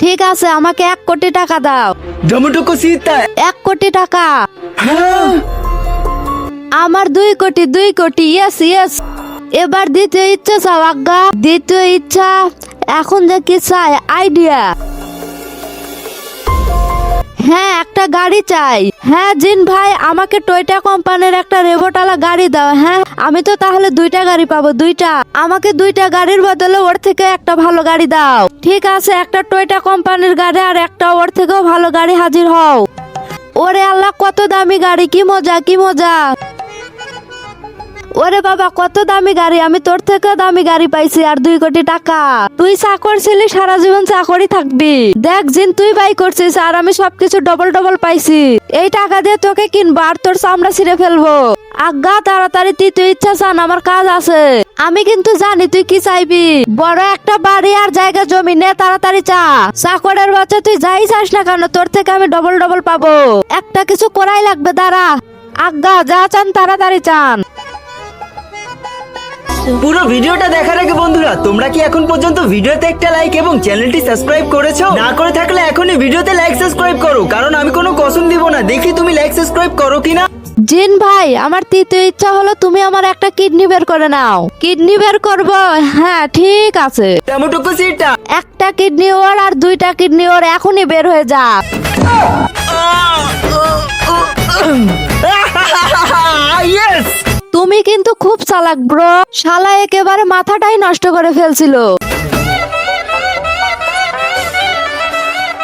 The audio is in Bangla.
ঠিক আছে আমাকে এক কোটি টাকা দাও। জমটুকু সীতা এক কোটি টাকা। হ্যাঁ। আমার দুই কোটি দুই কোটি ইয়েস ইয়েস এবার দ্বিতীয় ইচ্ছা চাও আজ্ঞা? দ্বিতীয় ইচ্ছা? এখন যে কি চাই আইডিয়া গাড়ি চাই। হ্যাঁ জিন ভাই, আমাকে টয়টা কোম্পানির একটা রেবোটালা গাড়ি দাও হ্যাঁ? আমি তো তাহলে দুইটা গাড়ি পাবো, দুইটা। আমাকে দুইটা গাড়ির বদলে ওর থেকে একটা ভালো গাড়ি দাও। ঠিক আছে, একটা টয়টা কোম্পানির গাড়ি আর একটা ওর থেকেও ভালো গাড়ি হাজির হও। ওরে আল্লাহ, কত দামি গাড়ি, কি মজা কি মজা। ওরে বাবা, কত দামি গাড়ি। আমি তোর থেকে দামি গাড়ি পাইছি আর দুই কোটি টাকা। তুই চাকর ছিলি সারা জীবন চাকরি থাকবি। দেখ, জিন, তুই বাই করছিস আর আমি সবকিছু ডবল ডবল পাইছি। এই টাকা দিয়ে তোকে কিনবো আর তোর চামড়া ছিঁড়ে ফেলব। আজ্ঞা, তাড়াতাড়ি তুই তুই ইচ্ছা চান, আমার কাজ আছে। আমি কিন্তু জানি তুই কি চাইবি। বড় একটা বাড়ি আর জায়গা জমি নে, তাড়াতাড়ি চা। চাকরের বাচ্চা তুই যাই চাস না কেন, তোর থেকে আমি ডবল ডবল পাবো। একটা কিছু করাই লাগবে, দাঁড়া। আজ্ঞা, যা চান, তাড়াতাড়ি চান। পুরো ভিডিওটা দেখার আগে বন্ধুরা তোমরা কি এখন পর্যন্ত ভিডিওতে একটা লাইক এবং চ্যানেলটি সাবস্ক্রাইব করেছ? না করে থাকলে এখনই ভিডিওতে লাইক সাবস্ক্রাইব করো কারণ আমি কোনো কসম দিব না। দেখি তুমি লাইক সাবস্ক্রাইব করো কিনা। জিন ভাই আমার তৃতীয় ইচ্ছা হলো তুমি আমার একটা কিডনি বের করে নাও। কিডনি বের করব? হ্যাঁ ঠিক আছে। টমেটো সিটটা একটা কিডনি ওর আর দুইটা কিডনি ওর এখনই বের হয়ে যাক। তুমি কিন্তু খুব চালাক ব্র শালা একেবারে মাথাটাই নষ্ট করে ফেলছিল।